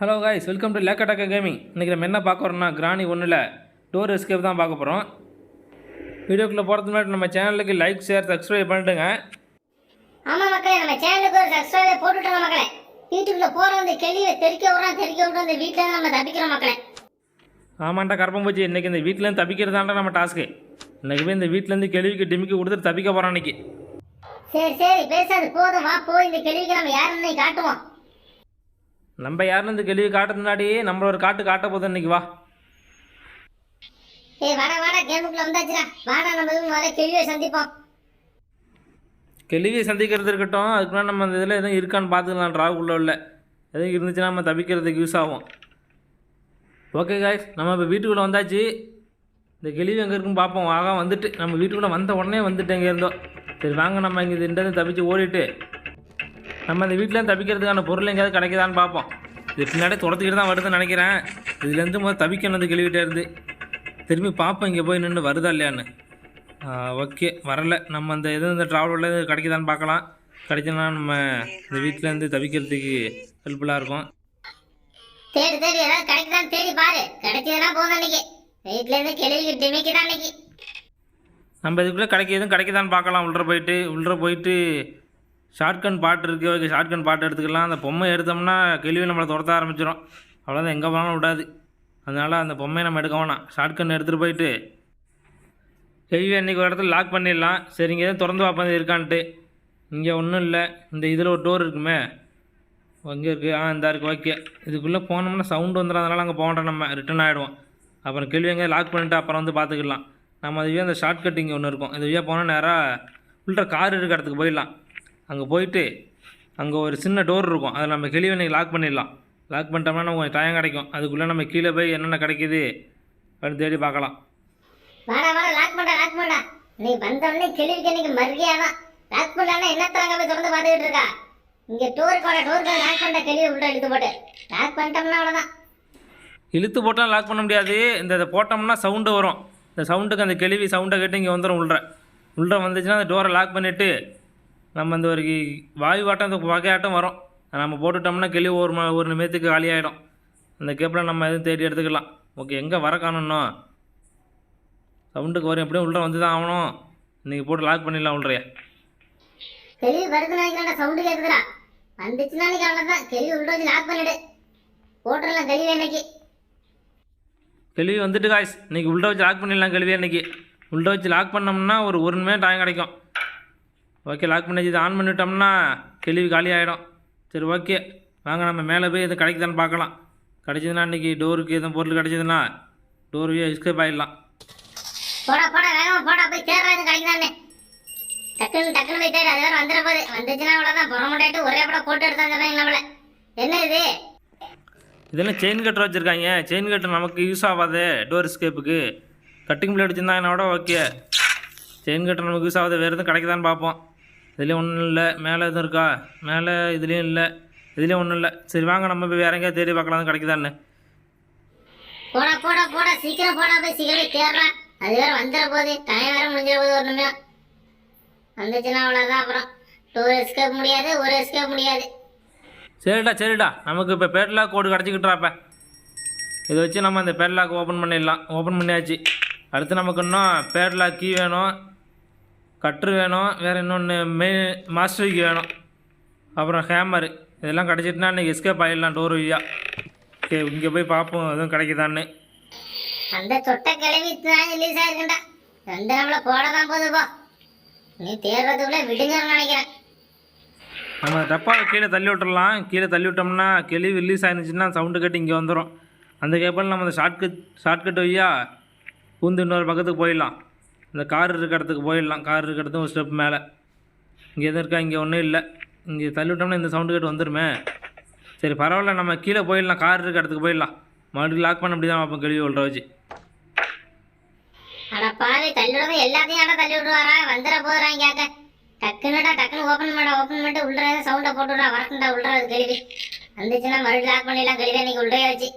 Hello guys welcome to லேக்கடாக்க gaming இன்றைக்கி நம்ம என்ன பார்க்க போகிறோம்னா கிராணி ஒன்றில் டோர் எஸ்கேப் தான் பார்க்க போகிறோம் வீடியோக்குள்ளே போகிறதுக்கு முன்னாடி நம்ம சேனலுக்கு லைக் ஷேர் சப்ஸ்கிரைப் பண்ணிட்டுங்க ஆமா மக்களே நம்ம சேனலுக்கு ஒரு சப்ஸ்கிரைபர் போட்டுட்டோம் மக்களே. வீட்டுக்குள்ள போற வந்து கெளியை தெறிக்க விடுறோம் தெறிக்க விடுறோம் இந்த வீட்டுல நம்ம தப்பிக்கிறோம் மக்களே. ஆமாண்டா கரப்பம் போச்சு. இன்றைக்கி இந்த வீட்டிலேருந்து தப்பிக்கிறதாண்டா நம்ம டாஸ்க்கு இன்றைக்கி போய் இந்த வீட்டிலேருந்து கேள்விக்கு டிமிக்கி கொடுத்துட்டு தப்பிக்க போகிறோம் இன்னைக்கு. சரி சரி. பேசாது. போதும். வா போய் இந்த கேள்விக்கு நம்ம யாருன்னு காட்டுவோம்? நம்ம யாருன்னு கேள்வி காட்டுறது முன்னாடி? நம்மள ஒரு காட்டு காட்ட போதும் இன்னைக்கு வா. ஏய் வாடா வாடா கேமுக்குள்ள வந்தாச்சுடா. வாடா நம்ம போய் முதல்ல கேள்வியை சந்திப்போம். கேள்வியை சந்திக்கிறது இருக்கட்டும். அதுக்கு முன்னாடி நம்ம அந்த இதில் எதுவும் இருக்கான்னு பார்த்துக்கலாம் ட்ராவுக்குள்ளே உள்ள எதுவும் இருந்துச்சுன்னா நம்ம தப்பிக்கிறதுக்கு யூஸ் ஆகும். ஓகே காய்ஸ் நம்ம இப்போ வீட்டுக்குள்ளே வந்தாச்சு. இந்த கிளிவி எங்கே இருக்குன்னு பார்ப்போம். ஆகா வந்துட்டு. நம்ம வீட்டுக்குள்ளே வந்த உடனே வந்துட்டு எங்கே இருந்தோம். சரி வாங்க நம்ம இங்கே இந்த தப்பிச்சு ஓடிட்டு நம்ம இந்த வீட்டிலேருந்து தப்பிக்கிறதுக்கான பொருள் எங்கேயாவது கிடைக்குதான்னு பார்ப்போம். இது பின்னாடி துரத்துக்கிட்டு தான் வருதுன்னு நினைக்கிறேன். இதுலேருந்து முதல்ல தப்பிக்கணும் இந்த கிளிவிட்டே இருந்து. திரும்பி பார்ப்போம் இங்கே போய் நின்று வருதா இல்லையான்னு. ஓகே வரல. நம்ம அந்த எதுவும் இந்த ட்ராவலில் கிடைக்குதான்னு பார்க்கலாம். கிடைச்சுன்னா நம்ம இந்த வீட்டிலேருந்து தவிக்கிறதுக்கு ஹெல்ப்ஃபுல்லாக இருக்கும். தேடி தேடி ஏதாவது கிடைக்குதான்னு தேடி பாரு. கிடைச்சதுன்னா போதும் அன்னைக்கு. வீட்டுல இருந்து கேள்விக்கு டிமிக்கு தான் அன்னைக்கு. நம்ம இதுக்குள்ளே கிடைக்க எதுவும் கிடைக்குதான்னு பார்க்கலாம். உள்ள போயிட்டு உள்ள போயிட்டு ஷார்ட்கன் பாட்டு இருக்குது ஓகே ஷார்ட்கன் பாட்டு எடுத்துக்கலாம். அந்த பொம்மை எடுத்தோம்னா கேள்வி நம்மளை துரத்த ஆரம்பிச்சிடும் அவ்வளோதான் எங்கே போனாலும் விடாது. அதனால் அந்த பொம்மையை நம்ம எடுக்க வேணாம். ஷார்ட்கன் எடுத்துகிட்டு போயிட்டு கேள்வி அன்றைக்கி ஒரு இடத்துல லாக் பண்ணிடலாம். சரி இங்கே எதுவும் திறந்து பார்ப்பது இருக்கான்ட்டு. இங்கே ஒன்றும் இல்லை. இந்த இதில் ஒரு டோர் இருக்குமே. அங்கே இருக்குது ஆ இந்த இருக்குது ஓகே. இதுக்குள்ளே போனோம்னா சவுண்டு வந்துடும் அதனால் அங்கே போகண்டோம் நம்ம. ரிட்டர்ன் ஆகிடுவோம் அப்புறம் கேள்வி எங்கே லாக் பண்ணிட்டு அப்புறம் வந்து பார்த்துக்கலாம். நம்ம அதுவே அந்த ஷார்ட் கட்டிங் ஒன்று இருக்கும். இதுவே போனால் நேராக உள்ள கார் இருக்கிற இடத்துக்கு போயிடலாம். அங்கே போயிட்டு அங்கே ஒரு சின்ன டோர் இருக்கும். அதில் நம்ம கிளியை இன்றைக்கி லாக் பண்ணிடலாம். லாக் பண்ணிட்டோம்னா நமக்கு கொஞ்சம் டைம் கிடைக்கும். அதுக்குள்ளே நம்ம கீழே போய் என்னென்ன கிடைக்குது அப்படின்னு தேடி பார்க்கலாம். வாடா வாடா லாக் பண்ணா லாக் பண்ணா நீ கேள்விக்கு இன்னைக்கு லாக் பண்ணானா என்னத்தாங்க போய் திறந்து பார்த்துக்கிட்டு இருக்கா? இங்க டோருக்கு வர டோருக்கு லாக் பண்ண கேள்வி உள்ள எடுத்து போட்டு. லாக் பண்ணிட்டோம்னா அவ்வளவுதான். இழுத்து போட்டால் லாக் பண்ண முடியாது. இந்த இதை போட்டோம்னா சவுண்டு வரும். இந்த சவுண்டுக்கு அந்த கிளவி சவுண்டை கேட்டு இங்கே வந்துடும் உள்ள. உள்ள வந்துச்சுன்னா அந்த டோரை லாக் பண்ணிவிட்டு நம்ம அந்த ஒரு வாயு ஆட்டம் அந்த வகையாட்டம் வரும். நம்ம போட்டுட்டோம்னா கிளி ஒரு ம ஒரு நிமிஷத்துக்கு காலியாகிடும் அந்த கேப்பில் நம்ம எதுவும் தேடி எடுத்துக்கலாம். ஓகே எங்கே வர காணணும்? சவுண்டுக்கு வரும். எப்படியும் உள்ள வந்து தான் ஆகணும். இன்றைக்கி போட்டு லாக் பண்ணிடலாம் உள்ளறைய கேள்வி வருதுன்னு நினைக்கிறேன் சவுண்டு கேட்குதுடா வந்துச்சுன்னா இன்னைக்கு அவ்வளவுதான். கேள்வி உள்ள வச்சு லாக் பண்ணிடு. போட்டுடலாம் கேள்வி இன்னைக்கு. கேள்வி வந்துட்டு காய்ஸ் இன்றைக்கி உள்ள வச்சு லாக் பண்ணிடலாம் கேள்வி இன்னைக்கு. உள்ள வச்சு லாக் பண்ணோம்னா ஒரு ஒரு நிமிஷம் டைம் கிடைக்கும். ஓகே லாக் பண்ணி இது ஆன் பண்ணிட்டோம்னா கேள்வி காலி ஆகிடும் சரி ஓகே. வாங்க நம்ம மேலே போய் எதுவும் கிடைக்குதான்னு பார்க்கலாம். கிடைச்சதுன்னா இன்றைக்கி டோருக்கு எதுவும் பொருள் கிடைச்சதுன்னா டோர் எஸ்கேப் ஆகிடலாம் போடா போடா வேகமா போடா போய் தேடுறா கிடைக்குதானே டக்குன்னு டக்குன்னு போய் தேடு அது வேற வந்துட போகுது. வந்துச்சுன்னா அவ்வளவுதான். புற முட்டாயிட்டு ஒரே படம் போட்டு எடுத்தாங்க நம்மள என்ன இது? இதெல்லாம் செயின் கட்டர் வச்சுருக்காங்க. செயின் கட்டர் நமக்கு யூஸ் ஆகாது டோர் எஸ்கேப்புக்கு கட்டிங் பிளேட் வச்சுருந்தாங்கன்னோட ஓகே செயின் கட்டர் நமக்கு யூஸ் ஆகாது. வேறு எதுவும் கிடைக்குதான்னு பார்ப்போம். இதுலேயும் ஒன்றும் இல்லை. மேலே எதுவும் இருக்கா? மேலே இதுலேயும் இல்லை. இதுலேயும் ஒன்றும் இல்லை. சரி வாங்க. நம்ம போய் வேற எங்கேயாவது தேடி பார்க்கலாம் கிடைக்குதான்னு. போடா போடா போடா. சீக்கிரம் போடா. போய் சீக்கிரம் போய் தேடுறான் அது வேற வந்துட போகுது. டைம் வேற முடிஞ்சிட போகுது நிமிஷம் வந்துச்சுன்னா அவ்வளோதான் அப்புறம் டூ எஸ்கேப் முடியாது ஒரு எஸ்கேப் முடியாது. சரிடா சரிடா. நமக்கு இப்போ பேட்லாக் கோடு கிடச்சிக்கிட்டுறாப்ப இதை வச்சு நம்ம அந்த பேட்லாக் ஓப்பன் பண்ணிடலாம். ஓப்பன் பண்ணியாச்சு. அடுத்து நமக்கு இன்னும் பேட்லாக் கீ வேணும். கட்ரு வேணும் வேறு இன்னொன்று மெயின் மாஸ்டர் கீ வேணும். அப்புறம் ஹேமரு இதெல்லாம் கிடச்சிட்டுனா இன்றைக்கி எஸ்கேப் ஆகிடலாம் டோர் வழியாக ஓகே இங்கே போய் பார்ப்போம் எதுவும் கிடைக்குதான்னு. அந்த சொட்ட கிளவி ரிலீஸ் ஆயிருக்குண்டா வந்து நம்மள போட தான் போகுது போ நீ தேடுறதுக்குள்ள விடுங்கன்னு நினைக்கிறேன். நம்ம டப்பாவை கீழே தள்ளி விட்டுறலாம். கீழே தள்ளி விட்டோம்னா கிளி ரிலீஸ் ஆயிருந்துச்சுன்னா சவுண்டு கட்டி இங்கே வந்துடும் அந்த கேப்பில் நம்ம அந்த ஷார்ட்கட் ஷார்ட்கட் வழியா பூந்து இன்னொரு பக்கத்துக்கு போயிடலாம். இந்த கார் இருக்க இடத்துக்கு போயிடலாம். கார் இருக்க இடத்துக்கு ஒரு ஸ்டெப் மேலே. இங்கே எதுவும் இருக்கா? இங்கே ஒன்றும் இல்லை. இங்கே தள்ளி விட்டோம்னா இந்த சவுண்டு கட்டு வந்துருமே. சரி பரவாயில்ல நம்ம கீழே போயிடலாம். கார் இருக்க இடத்துக்கு போயிடலாம். மறுபடியும் லாக் பண்ண அப்படி தான் பார்ப்போம் கேள்வி விட்ற வச்சு. அட பாவி தள்ளி விடுறது எல்லாத்தையும் ஆட தள்ளி விடுவாரா வந்துட போறான் கேட்க டக்குன்னுடா டக்குன்னு ஓப்பன் பண்ண ஓப்பன் பண்ணிட்டு உள்ள சவுண்டை போட்டுடா வரட்டும்டா உள்ளறது கேள்வி. வந்துச்சுன்னா மறுபடியும் லாக் பண்ணிடலாம். கேள்வி இன்னைக்கு உள்ளே வச்சு.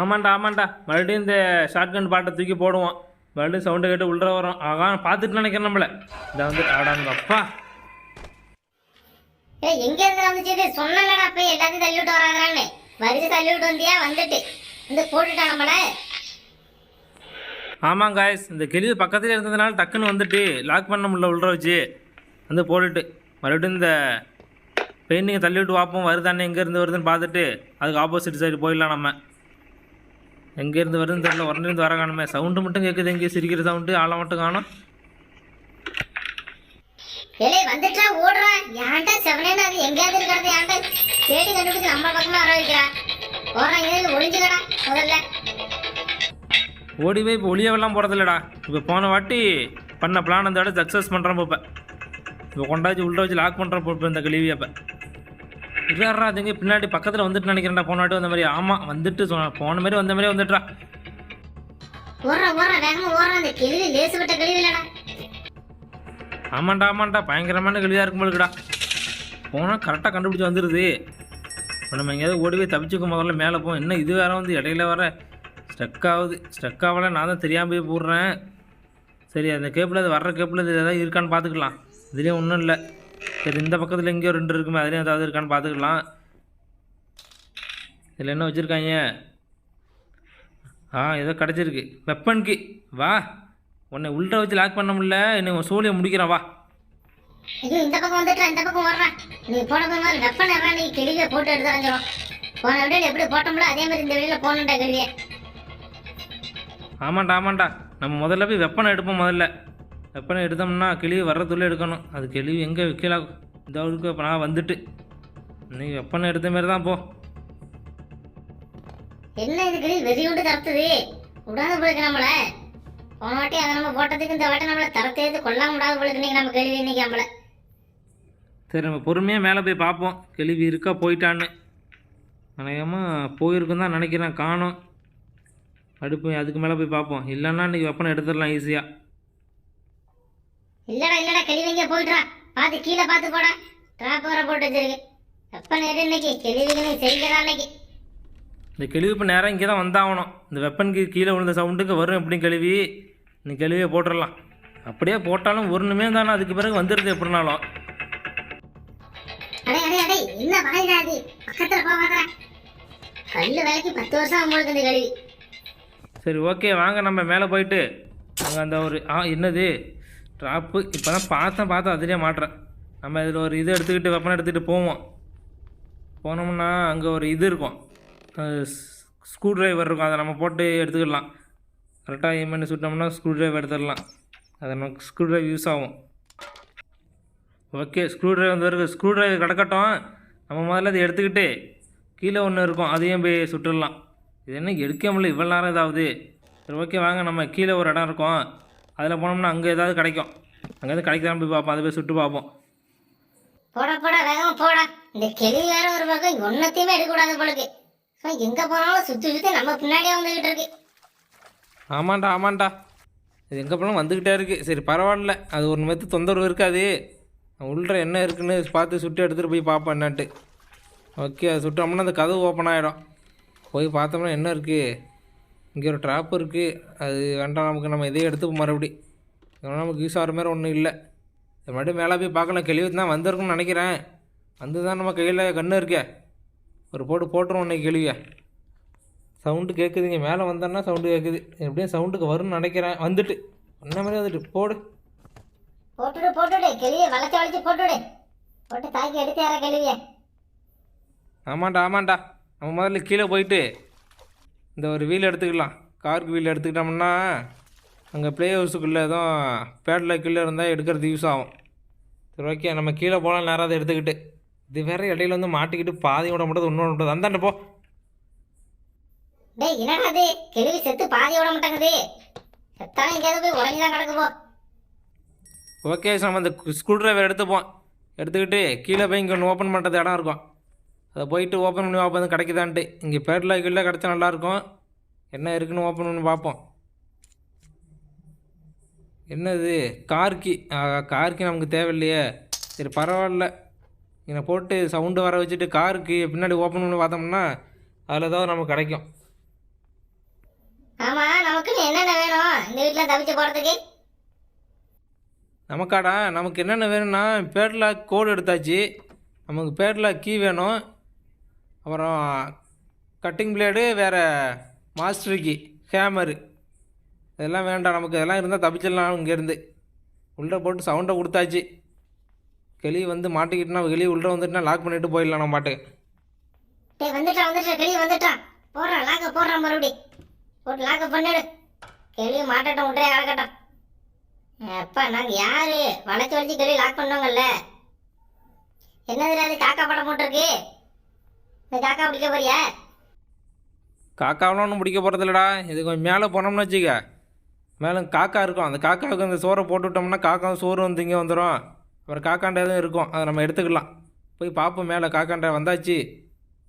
ஆமாண்டா ஆமாண்டா. மறுபடியும் இந்த ஷார்ட்கன் பாட்டை தூக்கி போடுவோம். மறுபடியும் சவுண்டை கேட்டு உள்ள வரோம் ஆகா பார்த்துட்டு நினைக்கிறேன் நம்மள. இதை வந்து ஆடாங்க அப்பா எங்க இருந்து வந்துச்சு? சொன்னலடா போய் எல்லாத்தையும் தள்ளி விட்டு வராங்கன்னு வரிசை தள்ளி விட்டு வந்தியா? வந்துட்டு. வந்து போட்டுட்டான் நம்மள ஆமாம் காய்ஸ் இந்த கிளிவு பக்கத்தில் இருந்ததுனால டக்குன்னு வந்துட்டு லாக் பண்ண முடியல உள்ள வச்சு. வந்து போட்டுட்டு மறுபடியும் இந்த பெயிண்டிங்கை தள்ளி விட்டு பார்ப்போம் வருதானே எங்கேருந்து வருதுன்னு பார்த்துட்டு அதுக்கு ஆப்போசிட் சைடு போயிடலாம் நம்ம. எங்கேருந்து வருதுன்னு தெரியல. உடனேருந்து வர காணுமே. சவுண்டு மட்டும் கேட்குது எங்கேயும் சிரிக்கிற சவுண்டு ஆளை மட்டும் காணும். ஏலே வந்துட்டா ஓடுறா. ஏன்டா செவனேன்னு அது எங்கேயாவது இருக்கிறது? ஏன்டா? தேடி கண்டுபிடிச்சு நம்ம பக்கமா வர வைக்கிறா. ஓடுறா எங்கேயாவது ஒளிஞ்சுக்கடா முதல்ல. ஓடி போய் இப்போ ஒளியவெல்லாம் போகிறதில்லடா இப்போ போன வாட்டி பண்ண பிளான் அந்த சக்ஸஸ் பண்ணுறோம் இப்போ. இப்போ கொண்டாச்சு உள்ள வச்சு லாக் பண்ணுறோம் இப்போ இந்த கழிவியை இருறா அதுங்க பின்னாடி பக்கத்தில் வந்துட்டு நினைக்கிறேன்டா போன வாட்டி வந்த மாதிரி. ஆமாம் வந்துட்டு சொன்ன போன மாதிரி வந்த மாதிரி வந்துட்டுறா ஓடுறா ஓடுறா வேகமா ஓடுறா அந்த கிழிவு லேசு விட்ட கிழிவு இல்லடா. ஆமாண்டா ஆமாண்டா பயங்கரமான கழிவாக இருக்கும் போலுக்குடா போனால் கரெக்டாக கண்டுபிடிச்சி வந்துடுது இப்போ நம்ம எங்கேயாவது ஓடி போய் தப்பிச்சுக்க முதல்ல மேலே போவோம் என்ன இது வேற வந்து இடையில வர ஸ்டக் ஆகுது. ஸ்டக் ஆகல நான் தான் தெரியாமல் போய் போடுறேன். சரி அந்த கேப்பில் அது வர்ற கேப்பில் இது எதாவது இருக்கான்னு பார்த்துக்கலாம். இதுலேயும் ஒன்றும் இல்லை. சரி இந்த பக்கத்தில் எங்கேயோ ரெண்டு இருக்குமே அதுலேயும் ஏதாவது இருக்கான்னு பார்த்துக்கலாம். இதில் என்ன வச்சுருக்காங்க? ஆ ஏதோ கிடச்சிருக்கு. வெப்பன் கி வா. உன்னை உள்ள வச்சு லாக் பண்ண முடியல. என்னை உன் சோழியை முடிக்கிறேன் வா. ஐயோ இந்த பக்கம் வந்துட்டா இந்த பக்கம் ஓடுறா நீ போன போய் மாதிரி வெப்பன் எறா நீ கிழிவை போட்டு எடுத்து வந்துடும் போன வீடியோல எப்படி போட்டோம்ல அதே மாதிரி இந்த வீடியோல போகணுண்டா கிழிவை ஆமாண்டா ஆமாண்டா. நம்ம முதல்ல போய் வெப்பனை எடுப்போம் முதல்ல. வெப்பனை எடுத்தோம்னா கிளியை வர்றதுள்ளே எடுக்கணும். அது கிளி எங்கே வைக்கல? இந்த அவருக்கு இப்போ நான் வந்துட்டு. இன்னைக்கு வெப்பனை எடுத்த மாதிரி தான் போ. என்ன இது கிழி வெறி கொண்டு தரத்துது. விடாத போயிருக்கு நம்மள. போன வாட்டி அதை நம்ம போட்டதுக்கு இந்த வாட்டி நம்மள தரத்தேது கொல்லாம விடாத போயிருக்கு இன்னைக்கு நம்ம கேள்வி இன்னைக்கு நம்மள. சரி நம்ம பொறுமையாக மேலே போய் பார்ப்போம் கிளிவி இருக்கா போயிட்டான்னு. அநேகமாக போயிருக்குன்னு தான் நினைக்கிறேன். காணோம். அடுப்பு அதுக்கு மேலே போய் பார்ப்போம் இல்லைன்னா இன்றைக்கி வெப்பனை எடுத்துடலாம் ஈஸியாக இல்லடா இல்லடா கிழி வைங்க போயிட்டுறா பார்த்து கீழே பார்த்து போடா. டிராப் வர போட்டு வச்சிருக்கு. எப்ப நேரம் இன்னைக்கு? கிழிவுக்கு நீ செய்கிறா இன்னைக்கு. இந்த கிழிவு இப்போ நேரம் இங்கே தான் வந்தாகணும். இந்த வெப்பனுக்கு கீழே விழுந்த சவுண்டுக்கு வரும் எப்படியும் கழுவி நீ கழுவியை போட்டுடலாம் அப்படியே போட்டாலும் ஒரு நிமிடம் தானே அதுக்கு பிறகு வந்துடுது எப்படினாலும். அடே அடே அடே என்ன வாயிடா அது பக்கத்துல போகாதடா கல்லு வேலைக்கு பத்து வருஷம் உங்களுக்கு இந்த கழுவி சரி ஓகே வாங்க நம்ம மேலே போயிட்டு. அங்கே அந்த ஒரு ஆ என்னது? ட்ராப்பு இப்போ தான் பார்த்தேன் பார்த்தேன் அதிலே மாட்டுறேன். நம்ம இதில் ஒரு இது எடுத்துக்கிட்டு வெப்பனை எடுத்துக்கிட்டு போவோம். போனோம்னா அங்கே ஒரு இது இருக்கும். ஸ்க்ரூ டிரைவர் இருக்கும். அதை நம்ம போட்டு எடுத்துக்கிடலாம். கரெக்டாக எம் பண்ணி சுட்டோம்னா ஸ்க்ரூ டிரைவர் எடுத்துடலாம். அது நமக்கு ஸ்க்ரூ ட்ரைவ் யூஸ் ஆகும். ஓகே ஸ்க்ரூ டிரைவர் வந்து இருக்குது ஸ்க்ரூ டிரைவர் கிடக்கட்டும். நம்ம முதல்ல அதை எடுத்துக்கிட்டு கீழே ஒன்று இருக்கும். அதையும் போய் சுட்டுடலாம். இது என்ன எடுக்க முடியல. இவ்வளோ நேரம் இதாகுது. சரி ஓகே வாங்க. நம்ம கீழே ஒரு இடம் இருக்கும். அதில் போனோம்னா அங்கே ஏதாவது கிடைக்கும். அங்கேருந்து கிடைக்கலாம் போய் பார்ப்போம். அதை போய் சுட்டு பார்ப்போம். போடா போடா வேகமா போடா. இந்த கிளி வேற ஒரு பக்கம் ஒன்னத்தையுமே எடுக்கக்கூடாது போலுக்கு. ஸோ எங்க போனாலும் சுத்தி சுத்தி நம்ம பின்னாடியே வந்துகிட்டு இருக்கு. ஆமாண்டா ஆமாண்டா. இது எங்கே போனாலும் வந்துக்கிட்டே இருக்குது சரி பரவாயில்ல. அது ஒரு மெத்து தொந்தரவு இருக்காது. உள்ள என்ன இருக்குன்னு பார்த்து சுட்டு எடுத்துகிட்டு போய் பார்ப்போம் என்னன்ட்டு. ஓகே அது சுட்டோம்னா அந்த கதவு ஓப்பன் ஆகிடும் போய் பார்த்தோம்னா என்ன இருக்குது இங்கே ஒரு ட்ராப் இருக்குது அது வேண்டாம் நமக்கு நம்ம இதையே எடுத்துப்போம் மறுபடி. இதெல்லாம் நமக்கு யூஸ் ஆகிற மாதிரி ஒன்றும் இல்லை. இது மறுபடியும் மேலே போய் பார்க்கலாம். கழிவு தான் வந்திருக்குன்னு நினைக்கிறேன். வந்து தான் நம்ம கையில் கண்ணு இருக்கே. ஒரு போட்டு போட்டுருவோம் இன்னைக்கு கெளிவியை சவுண்டு கேட்குதுங்க மேலே வந்தோன்னா சவுண்டு கேட்குது எப்படியும் சவுண்டுக்கு வரும்னு நினைக்கிறேன். வந்துட்டு. என்ன மாதிரி வந்துட்டு? போடு. போட்டுடு போட்டுடு. கிளியை வளைச்சு வளைச்சு போட்டுடு. போட்டு தாக்கி எடுத்து யாரா கிளிய. ஆமாண்டா ஆமாண்டா. நம்ம முதல்ல கீழே போயிட்டு இந்த ஒரு வீல் எடுத்துக்கலாம். காருக்கு வீல் எடுத்துக்கிட்டோம்னா அங்கே ப்ளே ஹவுஸுக்குள்ளே எதுவும் பேட்லாக்குள்ளே இருந்தால் எடுக்கிறது யூஸ் ஆகும். சரி ஓகே நம்ம கீழே போகலாம் நேரம் அதை எடுத்துக்கிட்டு. இது வேற இடையில வந்து மாட்டிக்கிட்டு பாதி விட மாட்டது ஒன்று விட மாட்டது. அந்தாண்ட போ. டேய் என்னடா அது கிளவி செத்து பாதி விட மாட்டேங்குது. செத்தாலும் எங்கேயாவது போய் உடஞ்சுதான் கிடக்கு போ. ஓகே சார் நம்ம அந்த ஸ்க்ரூ டிரைவர் எடுத்துப்போம். எடுத்துக்கிட்டு கீழே போய் இங்கே ஒன்று ஓப்பன் பண்ணுறது இடம் இருக்கும். அதை போயிட்டு ஓப்பன் பண்ணி பார்ப்போம். கிடைக்குதான்ட்டு. இங்கே பேட்லாக் இல்லை கிடச்சா நல்லாயிருக்கும். என்ன இருக்குன்னு ஓப்பன் பண்ணி பார்ப்போம். என்னது? கார்கி. கார்கி நமக்கு தேவையில்லையே. சரி பரவாயில்ல. இங்கே போட்டு சவுண்டு வர வச்சுட்டு காருக்கு பின்னாடி ஓப்பன் பண்ணி பார்த்தோம்னா அதில் ஏதாவது நமக்கு கிடைக்கும். ஆமா நமக்கு என்னென்ன வேணும்? இந்த வீட்டுல தவிச்சு போறதுக்கு? நமக்காடா? நமக்கு என்னென்ன வேணும்னா பேட்லாக் கோடு எடுத்தாச்சு. நமக்கு பேட்லாக் கீ வேணும். அப்புறம் கட்டிங் பிளேடு வேறு மாஸ்டருக்கு ஹேமரு இதெல்லாம் வேண்டாம் நமக்கு இதெல்லாம் இருந்தால் தப்பிச்சிடலாம் இங்கேருந்து உள்ளே போட்டு சவுண்டை கொடுத்தாச்சு. கிளி வந்து மாட்டிக்கிட்டுனா கிளி உள்ளே வந்துட்டுனா லாக் பண்ணிட்டு போயிடலாம் நம்ம பாட்டுக்கு. டேய் வந்துட்டான் வந்துட்டான் கிளி வந்துட்டான். போடுறான் லாக்க போடுறான் மறுபடி. போட்டு லாக்க பண்ணிடு கிளி மாட்டட்டும் விட்டே கலக்கட்டும் அப்பா நாங்கள் யாரு? வளைச்சு வளைச்சு கிளி லாக் பண்ணோங்கல்ல என்னதுல அது காக்கா படம் போட்டிருக்கு? காக்கா பிடிக்க போறியா? காக்காவெலாம் ஒன்றும் பிடிக்க போகிறதில்லடா இது கொஞ்சம் மேலே போனோம்னு வச்சுக்க. மேலே காக்கா இருக்கும். அந்த காக்காவுக்கு அந்த சோறை போட்டு விட்டோம்னா காக்கா சோறு வந்து இங்கே வந்துடும் அப்புறம் காக்காண்ட எதுவும் இருக்கும். அதை நம்ம எடுத்துக்கலாம். போய் பார்ப்போம் மேலே காக்காண்ட வந்தாச்சு.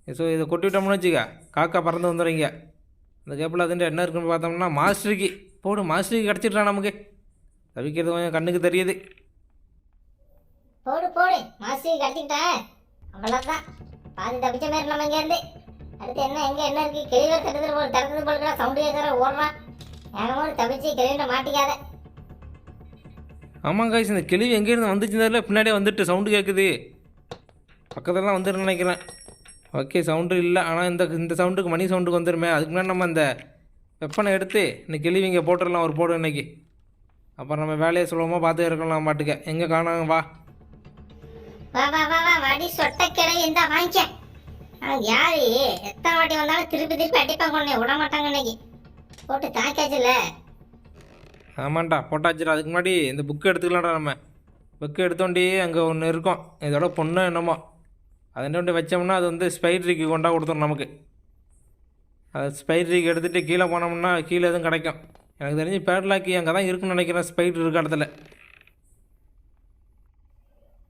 ஸோ இதை கொட்டி விட்டோம்னு வச்சுக்க. காக்கா பறந்து வந்துடும் இங்கே. அந்த கேப்பில் அதுன்ற என்ன இருக்குன்னு பார்த்தோம்னா மாஸ்டருக்கு. போடு மாஸ்டருக்கு கிடச்சிட்றான் நமக்கு. தவிக்கிறது கொஞ்சம் கண்ணுக்கு தெரியுது. போடு போடு. மாசி கடிச்சிக்கிட்ட. அவ்வளோதான் பாதி தப்பிச்ச மாதிரி நம்ம இங்கேருந்து அடுத்து என்ன எங்கே என்ன இருக்கு? கிளிவர் தட்டுறது போல் தடுத்தது போல் சவுண்டு கேட்குற ஓடுறான் வேகமோடு தப்பிச்சு கிளிகிட்ட மாட்டிக்காத. ஆமாம் காய்ஸ் இந்த கிளி எங்கேருந்து வந்துச்சுனால பின்னாடியே வந்துட்டு சவுண்டு கேட்குது பக்கத்துலலாம் வந்துடும் நினைக்கிறேன். ஓகே சவுண்டு இல்லை. ஆனால் இந்த இந்த சவுண்டுக்கு மணி சவுண்டுக்கு வந்துடுமே அதுக்கு முன்னாடி நம்ம அந்த வெப்பனை எடுத்து இந்த கிளி இங்கே போட்டுடலாம் ஒரு போடு இன்றைக்கி அப்புறம் நம்ம வேலையை சுலபமாக பார்த்து இருக்கலாம் பாட்டுக்க. எங்கே காணாங்க வா. வா வா வா வா வாடி சொட்ட இந்த வாங்கிக்க. யாரு? எத்தனை வாட்டி வந்தாலும் திருப்பி திருப்பி அடிப்பாங்க உடனே விட மாட்டாங்க இன்னைக்கு. போட்டு தாக்காச்சுல ஆமாண்டா போட்டாச்சுடா. அதுக்கு முன்னாடி இந்த புக்கு எடுத்துக்கலாம்டா நம்ம. புக்கு எடுத்தோண்டி அங்கே ஒன்று இருக்கும். இதோட பொண்ணு என்னமோ. அதை கொண்டு வச்சோம்னா அது வந்து ஸ்பைட்ரிக்கு கொண்டா கொடுத்துரும் நமக்கு. அது ஸ்பைட்ரிக்கு எடுத்துகிட்டு கீழே போனோம்னா கீழே எதுவும் கிடைக்கும். எனக்கு தெரிஞ்சு பேட்லாக்கி அங்கே தான் இருக்குன்னு நினைக்கிறேன் ஸ்பைட்ரி இருக்க இடத்துல.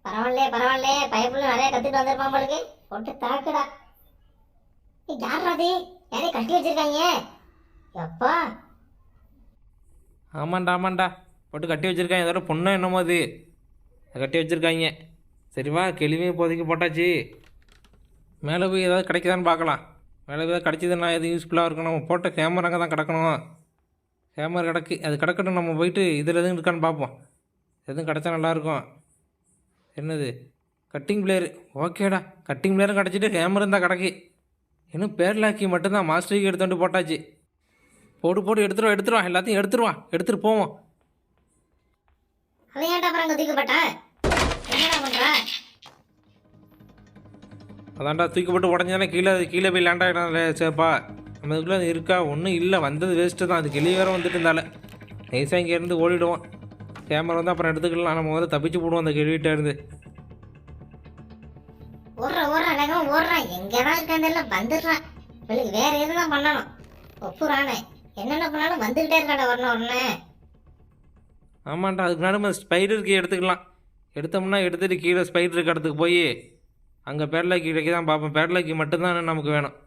பரவாயில்லையே பரவாயில்லையே. பைப்புல நிறைய கத்துட்டு வந்திருப்பான் உங்களுக்கு போட்டு தாக்குடா ஏய், அது? கட்டி வச்சிருக்காங்க? எப்பா? ஆமாண்டா ஆமாண்டா. போட்டு கட்டி வச்சுருக்காங்க. இதோட பொண்ணு என்னமோ அது. அதை கட்டி வச்சுருக்காங்க. சரிவா வா இப்போதைக்கு போட்டாச்சு. மேலே போய் ஏதாவது கிடைக்குதான்னு பார்க்கலாம். மேலே போய் ஏதாவது கிடச்சிதுன்னா எது யூஸ்ஃபுல்லாக இருக்கும். நம்ம போட்ட கேமரா அங்கே தான் கிடக்கணும். கேமரா கிடக்கு. அது கிடக்கட்டும் நம்ம போயிட்டு இதில் எதுவும் இருக்கான்னு பார்ப்போம். எதுவும் கிடச்சா நல்லாயிருக்கும் என்னது? கட்டிங் பிளேயர் ஓகேடா கட்டிங் பிளேயரும் கிடச்சிட்டு கேமரா இருந்தால் கிடக்கு. இன்னும் பேர்லாக்கி மட்டும்தான். மாஸ்டருக்கு எடுத்துட்டு போட்டாச்சு. போடு போடு எடுத்துருவா எடுத்துருவா எல்லாத்தையும் எடுத்துருவா எடுத்துட்டு போவோம். அதான்டா தூக்கி போட்டு உடஞ்சானே கீழே கீழே போய் லேண்ட் ஆகிடான்ல சேப்பா. நம்ம இதுக்குள்ளே அது இருக்கா? ஒன்றும் இல்லை. வந்தது வேஸ்ட்டு தான். அது கிளி வேற வந்துட்டு இருந்தால. நைஸாக இங்கேருந்து ஓடிடுவோம் கேமரா வந்து அப்புறம் எடுத்துக்கலாம். நம்ம முதல்ல தப்பிச்சு போடுவோம் அந்த கிழிகிட்ட இருந்து. ஓடுறான் ஓடுறான் வேகமா ஓடுறான் எங்கதான் இருக்கான்னு தெரியல வந்துடுறான் இவளுக்கு வேற எதுவும் பண்ணணும்? ஒப்புறானே. என்னென்ன பண்ணாலும் வந்துகிட்டே இருக்காடா வரணும் உடனே. ஆமாண்டா அதுக்கு நம்ம ஸ்பைடருக்கு எடுத்துக்கலாம். எடுத்தோம்னா எடுத்துகிட்டு கீழே ஸ்பைடர் இருக்க இடத்துக்கு போய் அங்கே பேரலாக்கி கிடைக்க தான் பார்ப்போம் பேரலாக்கி மட்டும்தான் நமக்கு வேணும்.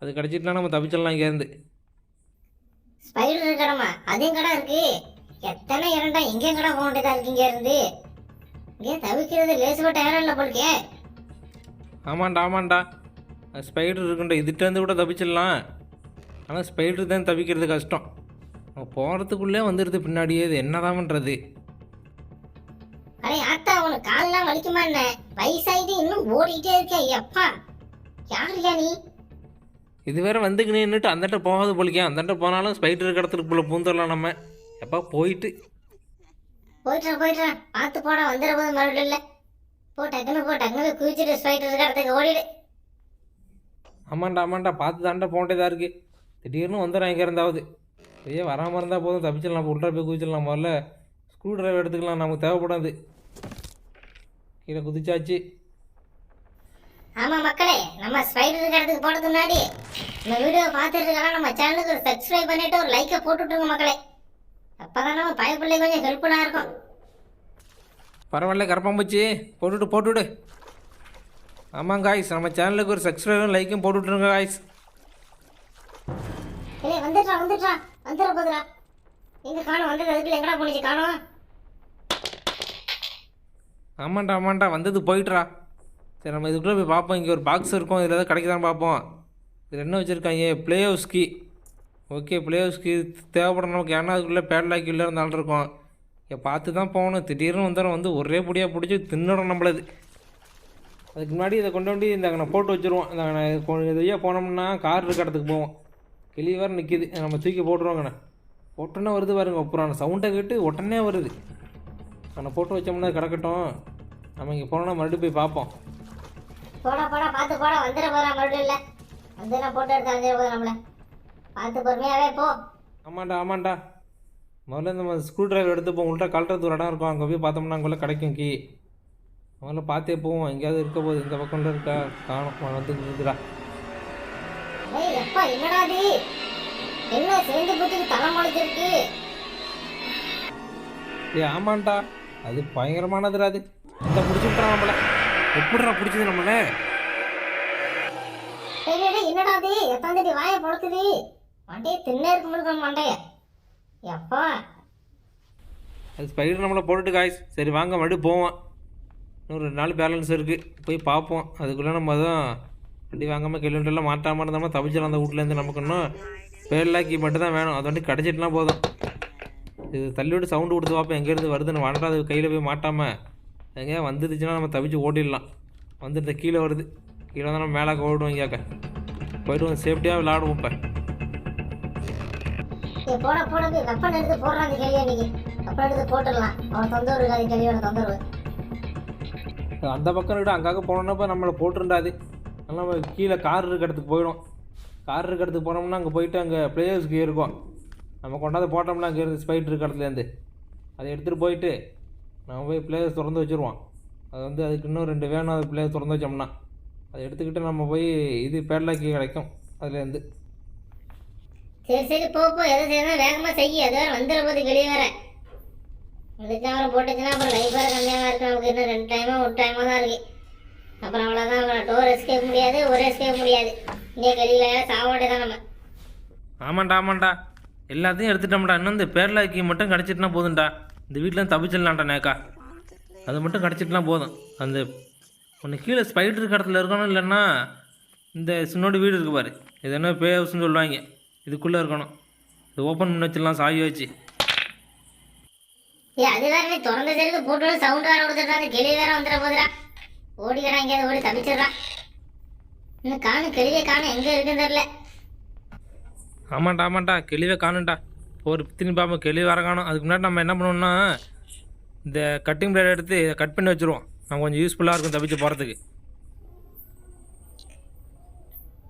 அது கிடச்சிட்டுனா நம்ம தப்பிச்சிடலாம் இங்கேருந்து. ஸ்பைடர் இருக்கடமா அதையும் கடை இருக்கு. எத்தனை இரண்டா? எங்கேயும் கடை போக வேண்டியதா இருக்கு இங்க இருந்து? இங்கே தவிக்கிறது லேசுபட்ட நேரம் இல்லை போலுக்கே ஆமாண்டா ஆமாண்டா. ஸ்பைடர் இருக்குண்டா. இதுட்டேருந்து கூட தப்பிச்சிடலாம் ஆனால் ஸ்பைடர் தான் தப்பிக்கிறது கஷ்டம். போகிறதுக்குள்ளே வந்துடுது பின்னாடியே. இது என்னதான் பண்ணுறது அடே ஆத்தா உனக்கு காலெல்லாம் வலிக்குமா என்ன? வயசாயிட்டு இன்னும் ஓடிட்டே இருக்க எப்பா யாருயா நீ? இது வேற வந்துக்கு நின்றுட்டு அந்தட்ட போகாது போலிக்கே அந்தட்ட போனாலும் ஸ்பைடர் இருக்கிற இடத்துக்கு போல பூந்துடலாம் நம்ம. எப்போ போயிட்டு. போயிட்டுறா போயிட்டுறா பார்த்து போடா வந்துட போது மறுபடியும் இல்லை. போ டக்குன்னு போ டக்குன்னு போய் குதிச்சுட்டு ஸ்பைடர் இருக்க இடத்துக்கு ஓடிடு. ஆமாண்டா ஆமாண்டா பார்த்து தாண்டா போண்டதா இருக்கு. திடீர்னு வந்துடும் எங்கே இருந்தாவது ஐயே வராமல் இருந்தால் போதும் தப்பிச்சிடலாம் உள்ள போய் குதிச்சிடலாம் முதல்ல. ஸ்க்ரூ டிரைவர் எடுத்துக்கலாம் நமக்கு தேவைப்படாது. கீழே குதிச்சாச்சு. ஆமா மக்களே நம்ம இருக்க இடத்துக்கு போறதுக்கு முன்னாடி இந்த வீடியோ பார்த்துட்டு இருக்கலாம் நம்ம சேனலுக்கு சப்ஸ்கிரைப் பண்ணிட்டு ஒரு லைக்கை போட்டுட்டுருங்க மக்களே. அப்பதான் நம்ம பயப்பிள்ளை கொஞ்சம் ஹெல்ப்ஃபுல்லாக இருக்கும். பரவாயில்ல கரப்பாம்பூச்சி போட்டுவிட்டு போட்டுவிடு. ஆமாம் காய்ஸ் நம்ம சேனலுக்கு ஒரு சப்ஸ்கிரைபரும் லைக்கும் போட்டு விட்ருங்க காய்ஸ் இல்லை வந்துடுறா வந்துடுறா. வந்துடுற போதுடா எங்க காணும்? வந்தது அதுக்குள்ள எங்கடா போனிச்சு காணும். ஆமாண்டா ஆமாண்டா. வந்தது போயிட்டுறா. சரி நம்ம இதுக்குள்ளே போய் பார்ப்போம். இங்கே ஒரு பாக்ஸ் இருக்கும். இதில் ஏதாவது கிடைக்குதான்னு பார்ப்போம். இதில் என்ன வச்சுருக்காங்க? ப்ளே ஹவுஸ் கீ ஓகே பிளேயர்ஸ்க்கு தேவைப்படும் நமக்கு ஏன்னா அதுக்குள்ளே பேட்லாக் இல்லை இருந்தாலும் இருக்கும். இங்கே பார்த்து தான் போகணும். திடீர்னு வந்துடும் வந்து ஒரே பொடியாக பிடிச்சி தின்னுடும் நம்மளது. அதுக்கு முன்னாடி இதை கொண்டு வந்து இந்த நான் போட்டு வச்சுருவோம். இந்த இதையே போனோம்னா கார் இருக்க இடத்துக்கு போவோம். கிளி வேறு நிற்கிது நம்ம தூக்கி போட்டுருவோங்கண்ணே உடனே வருது பாருங்க அப்புறம் சவுண்டை கேட்டு உடனே வருது. அங்கே போட்டு வச்சோம்னா அது கிடக்கட்டும். நம்ம இங்கே போனோம்னா மறுபடியும் போய் பார்ப்போம். போடா போடா பார்த்து போடா. வந்துட போறா மறுபடியும் இல்லை. வந்து போட்டோ எடுத்து பார்த்து பொறுமையாவே போ. ஆமாண்டா ஆமாண்டா. முதல்ல நம்ம ஸ்க்ரூ டிரைவர் எடுத்துப்போம் உங்கள்கிட்ட கழட்டுறது ஒரு இடம் இருக்கும். அங்கே போய் பார்த்தோம்னா அங்கே கிடைக்கும் கீ. முதல்ல பார்த்தே போவோம். எங்கேயாவது இருக்க போகுது. இந்த பக்கம் இருக்கா? காணும். வந்து இருக்குடா என்னடா இது? என்ன சேர்ந்து போட்டுக்கு தலை முளைச்சிருக்கு? ஏய் ஆமாண்டா. அது பயங்கரமானதுடா அது. இந்த பிடிச்சிட்டான் நம்மள. எப்படிடா பிடிச்சது நம்மள? என்னடா இது? எத்தாம் தேதி வாயை பொழக்குது மண்டையை தின்னே இருக்க முடியும் மண்டையை. எப்போ? அது ஸ்பைடர் நம்மளை போட்டுட்டு காய்ஸ் சரி வாங்க மறுபடியும் போவோம். இன்னும் ரெண்டு நாள் பேலன்ஸ் இருக்குது போய் பார்ப்போம். அதுக்குள்ளே நம்ம தான் வண்டி வாங்காமல் கிலோமீட்டர்லாம் மாட்டாமல் இருந்தாமல் தவிச்சிடலாம் அந்த வீட்லேருந்து நமக்கு இன்னும் பேர்லாக்கி மட்டும் தான் வேணும். அது வந்து கிடச்சிட்டுலாம் போதும். இது தள்ளிவிட்டு சவுண்டு கொடுத்து பார்ப்போம். எங்கேருந்து வருதுன்னு. வேண்டாம் அது கையில் போய் மாட்டாமல் எங்கேயா வந்துடுச்சுன்னா நம்ம தவிச்சு ஓட்டிடலாம். வந்துட்டு கீழே வருது. கீழே தான் நம்ம மேலே ஓடுவோம் இங்கேக்க போய்ட்டு சேஃப்டியாக விளாடுவோம் இப்போ. போட போட போய் எடுத்து போடுறாங்க அந்த நீங்க கப்பன் எடுத்து போட்டுடலாம். அவன் தொந்தரவு இருக்காது கேள்வியோட தொந்தரவு. அந்த பக்கம் விட அங்காக போனோம்னா நம்மளை போட்டுருண்டாது. நம்ம கீழே கார் இருக்க இடத்துக்கு போயிடும். கார் இருக்க இடத்துக்கு போனோம்னா அங்கே போயிட்டு அங்கே பிளேயர்ஸ்க்கு இருக்கும் நம்ம கொண்டாந்து போட்டோம்னா அங்கே இருந்து ஸ்பைட் இருக்க இடத்துலேருந்து அதை எடுத்துகிட்டு போயிட்டு நம்ம போய் பிளேயர்ஸ் திறந்து வச்சுருவோம். அது வந்து அதுக்கு இன்னும் ரெண்டு வேணும் அது பிளேயர்ஸ் திறந்து வச்சோம்னா. அதை எடுத்துக்கிட்டு நம்ம போய் இது பேட்லாக்கி கிடைக்கும் அதுலேருந்து சரி சரி போ போ. எதை செய்யணும் வேகமாக செய்ய. அது வேறு வந்துட போது வெளியே வேற. வந்துச்சு அவரை போட்டுச்சுன்னா அப்புறம் லைஃப் வேறு கம்மியாக இருக்கு. நமக்கு இன்னும் ரெண்டு டைமோ ஒரு டைமோ தான் இருக்கு. அப்புறம் அவ்வளோதான் அப்புறம் டோர் எஸ்கேப் முடியாது ஒரு எஸ்கேப் முடியாது. இங்கே வெளியில் சாப்பாடு தான் நம்ம. ஆமாண்டா ஆமாண்டா. எல்லாத்தையும் எடுத்துட்டோம்டா. இன்னும் இந்த பேரலாக்கி மட்டும் கிடச்சிட்டுனா போதும்டா. இந்த வீட்டில் தப்பிச்சிடலாம்டா நேக்கா. அது மட்டும் கிடச்சிட்டுலாம் போதும். அந்த ஒன்று கீழே ஸ்பைடர் கடத்தில் இடத்துல இருக்கணும் இல்லைன்னா இந்த சின்னோட வீடு இருக்கு பாரு. இது என்ன பே ஹவுஸ்னு சொல்லுவாங்க. இதுக்குள்ளே இருக்கணும். இது ஓப்பன் பண்ணி வச்சிடலாம் சாவி வச்சு. ஏ அது வேற நீ திறந்த சரிக்கு போட்டு சவுண்ட் வேற கொடுத்துட்டா அந்த கிளி வேற வந்துட போதுடா ஓடிக்கிறான் எங்கேயாவது ஓடி தப்பிச்சிடுறான் இன்னும் காணும் கிளியை காணும் எங்கே இருக்குன்னு தெரியல. ஆமாண்டா ஆமாண்டா கிளிவே காணும்டா. ஒரு திரும்பி பார்ப்போம் கிளி வர காணும். அதுக்கு முன்னாடி நம்ம என்ன பண்ணுவோம்னா இந்த கட்டிங் பிளேட் எடுத்து கட் பண்ணி வச்சுருவோம். நம்ம கொஞ்சம் யூஸ்ஃபுல்லாக இருக்கும் தப்பிச்சு போகிறதுக்கு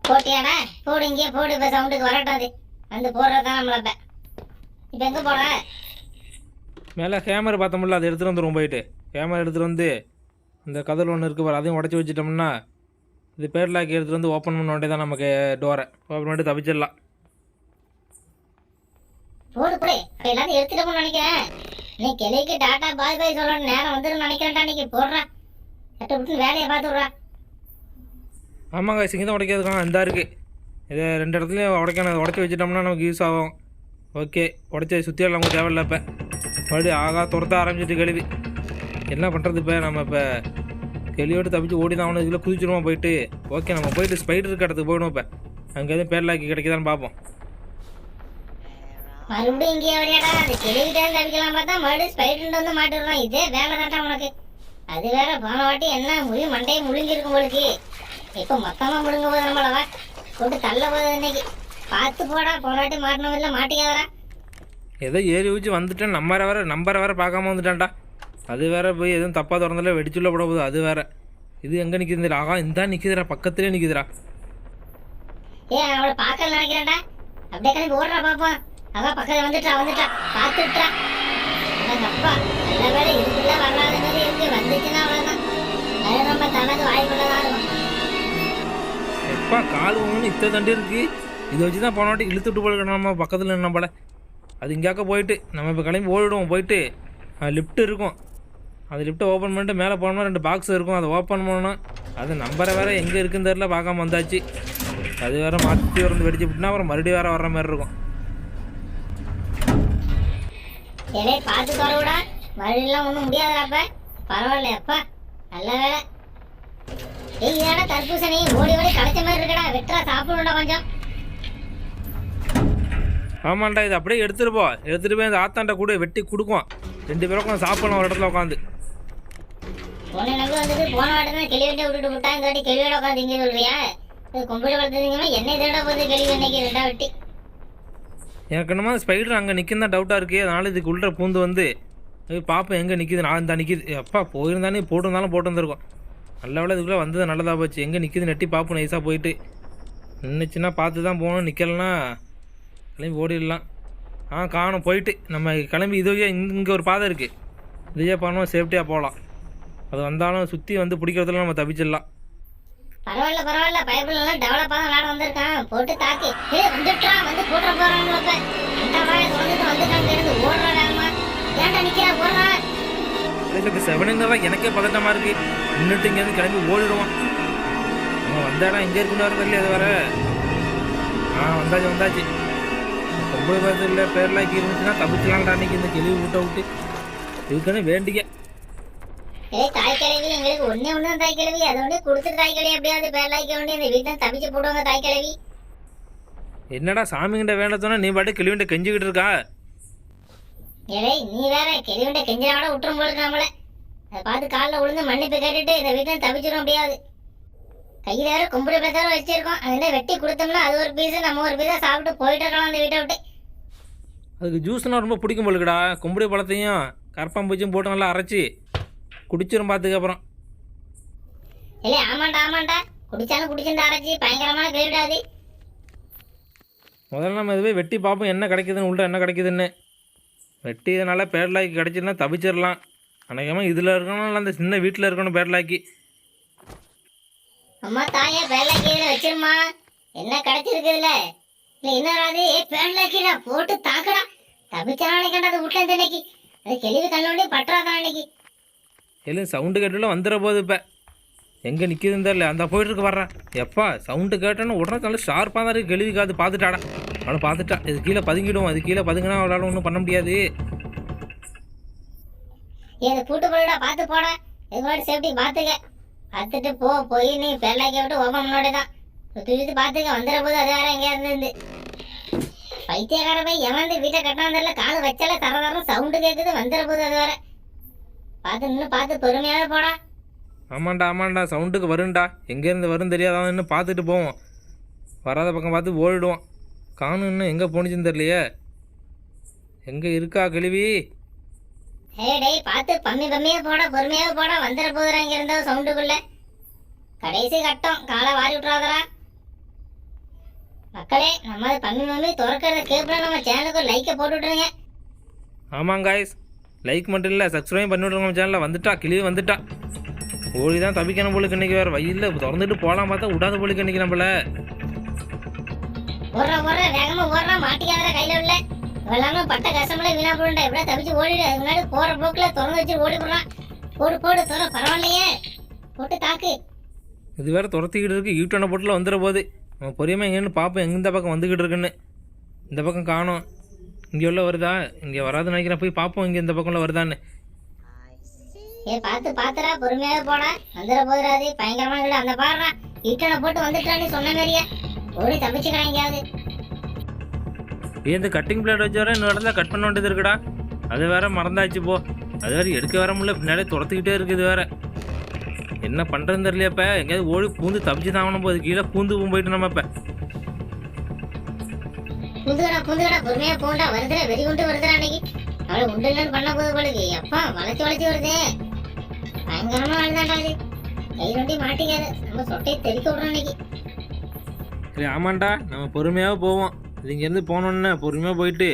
போட்டியாடா? போடு இங்கே போடு இப்போ சவுண்டுக்கு வரட்டும் அது வந்து போடுறது தான் நம்மள இப்போ எங்கே போட மேலே கேமரா பார்த்தோம்ல அதை எடுத்துகிட்டு வந்துடுவோம் போயிட்டு. கேமரா எடுத்துகிட்டு வந்து இந்த கதல் ஒன்று இருக்குது பாரு அதையும் உடச்சி வச்சிட்டோம்னா இது பேர்லாக்கி எடுத்துகிட்டு வந்து ஓப்பன் பண்ண வேண்டியதான் நமக்கு டோரை ஓப்பன் பண்ணிட்டு தப்பிச்சிடலாம் போடு போடு. எல்லாத்தையும் எடுத்துட்டு நினைக்கிறேன். நீ கிளைக்கு டாட்டா பாய் பாய் சொல்ல நேரம் வந்துடும் நினைக்கிறேன்டா இன்னைக்கு போடுறா. எட்ட விட்டு வேலையை பார்த்து விட்றா. ஆமாங்க சிங்கத்தை தான் உடைக்கிறதுக்கான இந்த இருக்குது இது ரெண்டு இடத்துலையும் உடைக்கணும். உடச்சி வச்சுட்டோம்னா நமக்கு யூஸ் ஆகும். ஓகே உடச்சி சுற்றியெல்லாம் நமக்கு தேவையில்ல இப்போ. மறுபடியும் ஆகா துரத்த ஆரம்பிச்சிட்டு கழுவி. என்ன பண்ணுறது இப்போ? நம்ம இப்போ கெளியோடு தப்பிச்சு ஓடி தான் ஆகணும். இதில் குதிச்சிடுவோம் போயிட்டு. ஓகே நம்ம போயிட்டு ஸ்பைடர் இருக்க இடத்துக்கு போயிடுவோம் இப்போ. அங்கே எதுவும் பேர்லாக்கி கிடைக்குதான்னு பார்ப்போம் மறுபடியும் இங்கே வரையாடா அந்த கிளிகிட்டே தப்பிக்கலாம் பார்த்தா மறுபடியும் ஸ்பைடர் வந்து மாட்டிடுறோம் இதே வேலை தான்டா உனக்கு. அது வேற போன வாட்டி என்ன முழி மண்டையை முழுங்கிருக்கும் உங்களுக்கு. இப்போ மொத்தமா முழுங்க போது நம்மளவா கொண்டு தள்ள போகுது இன்னைக்கு. பார்த்து போடா போன வாட்டி மாட்டணும் இல்லை மாட்டிக்காதடா ஏதோ ஏறி வச்சு வந்துட்டேன். நம்பரை வேற நம்பரை வேற பார்க்காம வந்துட்டான்டா. அது வேற போய் எதுவும் தப்பாக திறந்தால வெடிச்சுள்ள போட போகுது. அது வேற. இது எங்கே நிற்கிது ஆகா இந்த நிற்கிதுடா பக்கத்துலேயே நிற்கிதுடா ஏ அவளை பார்க்கல நினைக்கிறேன்டா. அப்படியே கிளம்பி ஓடுறா பாப்போம் அதான் பக்கத்துல வந்துட்டா வந்துட்டா. பார்த்துட்டா அப்பா நல்ல வேலை இதுக்குள்ள வராத மாதிரி இருக்கு வந்துச்சுன்னா அவ்வளோதான் அது நம்ம தனக்கு வாய்ப்புள்ளதான் இருக்கும். எப்பா கால் ஒன்று இத்தனை தண்டி இருக்குது இதை வச்சு தான் போன வாட்டி இழுத்து விட்டு போல நம்ம பக்கத்தில் நம்மள போல. அது இங்கேக்க போயிட்டு நம்ம இப்போ கிளம்பி ஓடிடுவோம் போயிட்டு. லிஃப்ட் இருக்கும். அது லிஃப்ட்டை ஓப்பன் பண்ணிட்டு மேலே போனோம்னா ரெண்டு பாக்ஸ் இருக்கும். அதை ஓப்பன் பண்ணணும் அது நம்பரை வேறு எங்கே இருக்குன்னு தெரில பார்க்காம வந்தாச்சு. அது வேற மாற்றி வரந்து வெடிச்சு விட்டுனா அப்புறம் மறுபடியும் வேறு வர்ற மாதிரி இருக்கும். பார்த்து தரவிடா வழியெல்லாம் ஒன்றும் முடியாதுடாப்ப. பரவாயில்லையாப்பா. நல்ல வேலை. இதாடா தர்பூசணி ஓடி ஓடி கிடைச்ச மாதிரி இருக்கடா. வெட்டுறா சாப்பிடணும்டா கொஞ்சம் ஆமாண்டா இது அப்படியே எடுத்துகிட்டு போ. எடுத்துகிட்டு போய் அந்த ஆத்தாண்ட கூட வெட்டி கொடுக்கும். ரெண்டு பேரும் உட்காந்து சாப்பிடலாம் ஒரு இடத்துல உட்காந்து உன்னை நம்பி வந்தது போன வாட்டி தான் கிளி வெட்டி விட்டுட்டு விட்டா இந்த வாட்டி கிளியோட உட்காந்து இங்கே சொல்றியா? இது கொம்பிடி வளர்த்துறீங்கன்னா என்னை தேட போகுது கிளி இன்னைக்கு ரெண்டா வெட்டி. எனக்கு என்னமோ ஸ்பைடர் அங்கே நிற்கும் தான் டவுட்டாக இருக்குது அதனால் இதுக்கு உள்ள பூந்து வந்து பார்ப்பேன் எங்கே நிற்கிது நான் தான் நிற்கிது அப்பா போயிருந்தானே போட்டிருந்தாலும் போட்டு வந்திருக்கோம் நல்ல வேலை இதுக்குள்ளே வந்தது நல்லதாக போச்சு. எங்கே நிற்கிது நெட்டி? பார்ப்போம். நைஸாக போயிட்டு. நின்றுச்சுன்னா பார்த்து தான் போகணும். நிற்கலன்னா கிளம்பி ஓடிடலாம். ஆ காணும். போயிட்டு நம்ம கிளம்பி இதுவே இங்கே ஒரு பாதை இருக்குது இதுவே போனோம் சேஃப்டியாக போகலாம். அது வந்தாலும் சுற்றி வந்து பிடிக்கிறதுல நம்ம தப்பிச்சிடலாம். பரவாயில்ல பரவாயில்ல. பைபிள்லாம் டெவலப் ஆக விளையாட வந்திருக்கான். போட்டு தாக்கு. ஏ வந்துட்டான் வந்து போட்டுற போறாங்க அந்த மாதிரி வந்துட்டு வந்துட்டான். இருந்து ஓடுறா ஏன்டா நிக்கிறா? போடுறா இதுக்கு செவனுங்கிறதா எனக்கே பதட்டமாக இருக்குது நின்றுட்டு இங்கேருந்து கிளம்பி ஓடிடுவான் அவன் வந்த இடம் எங்கே இருக்குன்னு வர தெரியல அது வர ஆ வந்தாச்சு வந்தாச்சு. பொம்பளை பார்த்து இல்லை பேர்லாக்கி இருந்துச்சுன்னா தப்பிச்சலாம்டா அன்னைக்கு இந்த கிளி விட்ட விட்டு இதுக்குன்னு வேண்டிக்க. ஏய் தாய் கிழவி எங்களுக்கு ஒண்ணே ஒண்ணு தான் தாய் கிழவி. அது ஒண்ணே கொடுத்துட்டு தாய் கிழவி எப்படியாவது பேரலாய்க்க வேண்டிய இந்த வீட்டை தப்பிச்சு போடுவாங்க தாய் கிழவி. என்னடா சாமிகிட்ட வேண்டத்தோன்னா நீ பாட்டு கிளிவிண்ட கெஞ்சிக்கிட்டு இருக்கா? ஏய் நீ வேற கிழவிண்ட கெஞ்சினா கூட விட்டுரும் போல நம்மள அதை பார்த்து காலில் விழுந்து மன்னிப்பு கேட்டுட்டு இந்த வீட்டை தப்பிச்சிடும் முடியாது கையில் வேற கும்பிடு பேத்தார வச்சிருக்கோம். அதை வெட்டி கொடுத்தோம்னா அது ஒரு பீஸ் நம்ம ஒரு பீஸா சாப்பிட்டு போயிட்டு இருக்கலாம் அந்த வீட்டை விட்டு. அதுக்கு ஜூஸ்னால் ரொம்ப பிடிக்கும் போலுக்குடா. கும்படி பழத்தையும் கரப்பாம்பூச்சியும் போட்டு நல்லா அரைச்சி குடிச்சிரும் பார்த்துக்க அப்புறம். இல்லை ஆமாண்டா ஆமாண்டா. குடிச்சாலும் குடிச்சிருந்தா அரைச்சி பயங்கரமான கிரேவிடாது முதல்ல நம்ம இதுவே வெட்டி பார்ப்போம் என்ன கிடைக்குதுன்னு உள்ள என்ன கிடைக்குதுன்னு. வெட்டி இதனால் பேட்லாக்கி கிடச்சிருந்தா தப்பிச்சிடலாம் அநேகமாக இதில் இருக்கணும் இல்லை அந்த சின்ன வீட்டில் இருக்கணும் பேட்லாக்கி. அம்மா தாயே பேரலாக்கீரை வச்சிருமா என்ன கிடைச்சிருக்குதுல? இல்லை என்ன ராது ஏ பேரலாக்கீரை போட்டு தாக்கடா தப்பிச்சாலும் நினைக்கண்டா அது விட்டேன் இன்னைக்கு. அது கெளிவு கண்ணோண்டி பற்றாதான் அன்னைக்கு எல்லாம் சவுண்டு கேட்டுல வந்துட போகுது இப்போ. எங்கே நிற்கிதுன்னு தெரியல. அந்த போயிட்டு இருக்கு வர்றேன் எப்பா சவுண்டு கேட்டோன்னு உடனே நல்ல ஷார்ப்பாக தான் இருக்குது கேள்வி காது பார்த்துட்டாடா. அவனை பார்த்துட்டா இது கீழே பதுங்கிடும் அது கீழே பதுங்கினா அவளால் ஒன்றும் பண்ண முடியாது. ஏ அதை பூட்டு போடுடா பார்த்து போடா. இது மாதிரி சேஃப்டி பார்த்துக்க. பார்த்துட்டு போ போய் நீ பேரலாக்கி விட்டு ஓப்பன் முன்னாடி தான் சுற்றி பார்த்துக்க வந்துட போது அது வேற எங்கேயா இருந்து பைத்தியக்கார போய் எவன் வீட்டை கட்டினா தெரியல காது வச்சாலே தர தர சவுண்டு கேட்குது வந்துட போது அது வேற. பார்த்து இன்னும் பார்த்து பொறுமையாவே போடா. ஆமாண்டா ஆமாண்டா சவுண்டுக்கு வரும்டா. எங்கேருந்து வரும் தெரியாதான் பார்த்துட்டு போவோம். வராத பக்கம் பார்த்து ஓடிடுவோம். காணும் இன்னும் எங்கே போணுச்சுன்னு தெரியலையே? எங்கே இருக்கா கிழவி? டேய் பார்த்து பம்மி பம்மியா போடா பொறுமையாக போடா வந்துட போதுடா இங்க இருந்த சவுண்டுக்குள்ள. கடைசி கட்டம் காலை வாரி விட்டுறாதரா மக்களே நம்ம பம்மி மம்மி திறக்கிறத கேட்பல நம்ம சேனலுக்கு லைக்கை போட்டு விட்டுருங்க. ஆமாம் காய்ஸ் லைக் மட்டும் இல்லை சப்ஸ்கிரைப் பண்ணி விட்ருங்க நம்ம சேனலில். வந்துட்டா கிளி வந்துட்டா. ஓடி தான் தப்பிக்கணும் போலுக்கு இன்றைக்கி வேறு வயலில் திறந்துட்டு போகலாம் பார்த்தா விடாத போலுக்கு இன்றைக்கி நம்மள. ஓடுற ஓடுற வேகமா ஓடுறா மாட்டிக்காதடா கையில உள்ள. வெள்ளாம பட்ட கஷ்டம்ல வீணா போடுண்டா எப்படியா தப்பிச்சு ஓடிடு. அதுக்கு முன்னாடி போற போக்குல திறந்து வச்சு ஓடி போடுறான் போடு போடு துற பரவாயில்லையே. போட்டு தாக்கு. இது வேறு துரத்திக்கிட்டு இருக்கு. யூட்டனை போட்டில் வந்துட போகுது. நம்ம பொறியமாக எங்கேன்னு பார்ப்போம் எங்க இந்த பக்கம் வந்துக்கிட்டு இருக்குன்னு. இந்த பக்கம் காணோம். இங்கே உள்ள வருதா? இங்கே வராதுன்னு நினைக்கிறேன். போய் பார்ப்போம் இங்கே இந்த பக்கம்ல வருதான்னு. ஏ பார்த்து பாத்துடா பொறுமையாவே போடா. வந்துட போதுடாது பயங்கரமான அந்த பாடுறா. ஈட்டனை போட்டு வந்துட்டான்னு சொன்ன மாதிரியே. ஓடி தப்பிச்சுக்கிறான் எங்கேயாவது. இந்த கட்டிங் பிளேட் வச்சு வர இன்னொரு இடத்துல கட் பண்ண வேண்டியது இருக்குடா. அது வேற மறந்தாச்சு போ. அது வேற எடுக்க வர முடியல. பின்னாடியே துரத்துக்கிட்டே இருக்குது வேற. என்ன பண்ணுறதுன்னு தெரியலையாப்ப எங்கேயாவது ஓடி பூந்து தப்பிச்சு தாங்கணும் போது கீழே பூந்து போயிட்டு நம்ம இப்போ. புந்துகடா புந்துகடா. பொறுமையா போண்டா வருதுடா. வெறி கொண்டு வருதுடா அன்னைக்கு. அவளை உண்டு இல்லைன்னு பண்ண போது போலுக்கு அப்பா வளைச்சு வளைச்சு வருதே. பயங்கரமா வருதாண்டா அது கை நொண்டி மாட்டிக்காது. நம்ம சொட்டையை தெறிக்க விடுறோம் அன்னைக்கு. சரி ஆமாண்டா. நம்ம பொறுமையாக போவோம். இங்கேருந்து போனோன்னே பொறுமையாக போயிட்டு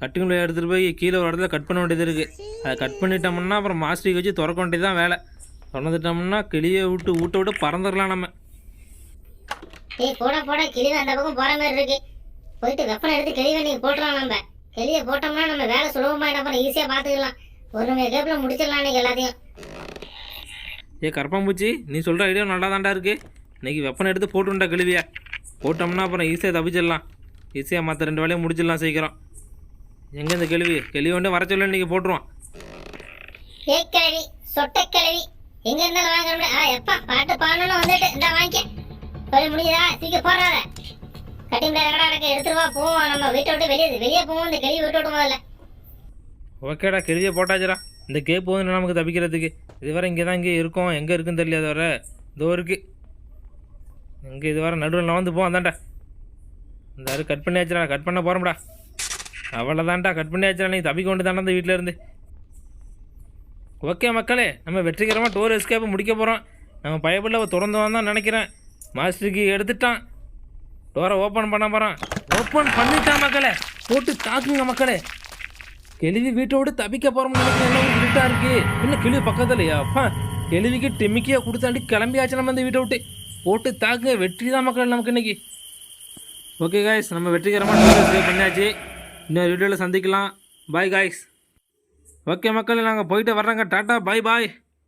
கட்டிங் பிளேட் எடுத்துகிட்டு போய் கீழே ஒரு இடத்துல கட் பண்ண வேண்டியது இருக்குது அதை கட் பண்ணிட்டோம்னா அப்புறம் மாஸ்டருக்கு வச்சு திறக்க வேண்டியது தான் வேலை. திறந்துட்டோம்னா கிளியை விட்டு ஊட்ட விட்டு பறந்துடலாம் நம்ம. ஏய் போடா போடா. கிளிவை அந்த பக்கம் போற மாதிரி இருக்கு. போயிட்டு வெப்பனை எடுத்து கிளிவை நீங்க போட்டுறலாம் நம்ம. கிளியை போட்டோம்னா நம்ம வேலை சுலபமாயிடும் அப்புறம் ஈஸியா பாத்துக்கலாம் ஒரு நம்ம கேப்ல முடிச்சிடலாம் இன்னைக்கு எல்லாத்தையும். ஏ கரப்பாம்பூச்சி நீ சொல்கிற ஐடியா நல்லா தான்டா இருக்குது இன்றைக்கி வெப்பனை எடுத்து போட்டுண்டா கிழுவியா போட்டோம்னா அப்புறம் ஈஸியாக தப்பிச்சிடலாம். ஈஸியாக மற்ற ரெண்டு வேலையும் முடிச்சிடலாம் சீக்கிரம். எங்கே இந்த கிழவி கிழவி வந்து வர சொல்ல இன்றைக்கி போட்டுருவோம். ஏய் கிழவி சொட்டை கிழவி. எங்க இருந்தாலும் வாங்க முடியாது ஆ எப்பா பாட்டு பாடணும்னு வந்துட்டு இந்த வாங்கிக்க சொல்லி முடியுதா சீக்கிரம் போடுறாத. கட்டிங் கடை இருக்கு? எடுத்துட்டு வா போவோம். நம்ம வீட்டை விட்டு வெளியே வெளியே போவோம். இந்த கிளி விட்டு விட்டு முதல்ல. ஓகேடா கிழவியை போட்டாச்சுடா. இந்த கேப் வந்து நமக்கு தப்பிக்கிறதுக்கு. இதுவரை இங்கே தான் இங்கே இருக்கோம். எங்கே இருக்குன்னு தெரியல அது வர இதோ இருக்கு. இங்கே இது வர நடுவில் வந்து போ அந்தாண்டா இந்த அரு கட் பண்ணி வச்சுடா கட் பண்ண போகிறோம்டா அவ்வளோதான்டா கட் பண்ணி வச்சுடா நீ தப்பிக்க கொண்டு தானே இந்த வீட்டில் இருந்து. ஓகே மக்களே நம்ம வெற்றிகரமாக டோர் எஸ்கேப்பை முடிக்க போகிறோம் நம்ம பயப்பில் திறந்து வந்தான் நினைக்கிறேன். மாஸ்டருக்கு எடுத்துட்டான். டோரை ஓப்பன் பண்ண போகிறான் ஓப்பன் பண்ணிட்டான் மக்களே. போட்டு தாக்குங்க மக்களே. கெழுவி வீட்டை விட்டு தப்பிக்க போகிறோம்னு நினைக்கிறேன். என்ன ஒரு இன்னும் கிளி பக்கத்துலையா அப்பா கெழுவிக்கு டெமிக்கியாக கொடுத்தாண்டி கிளம்பியாச்சு நம்ம இந்த வீட்டை விட்டு. போட்டு தாக்குங்க வெற்றி தான் மக்கள் நமக்கு இன்னைக்கு. ஓகே காய்ஸ் நம்ம வெற்றிகரமாக டோர் பண்ணியாச்சு. இன்னொரு வீடியோவில் சந்திக்கலாம். பாய் காய்ஸ் ஓகே மக்கள் நாங்கள் போயிட்டு வர்றோங்க. டாட்டா பாய் பாய்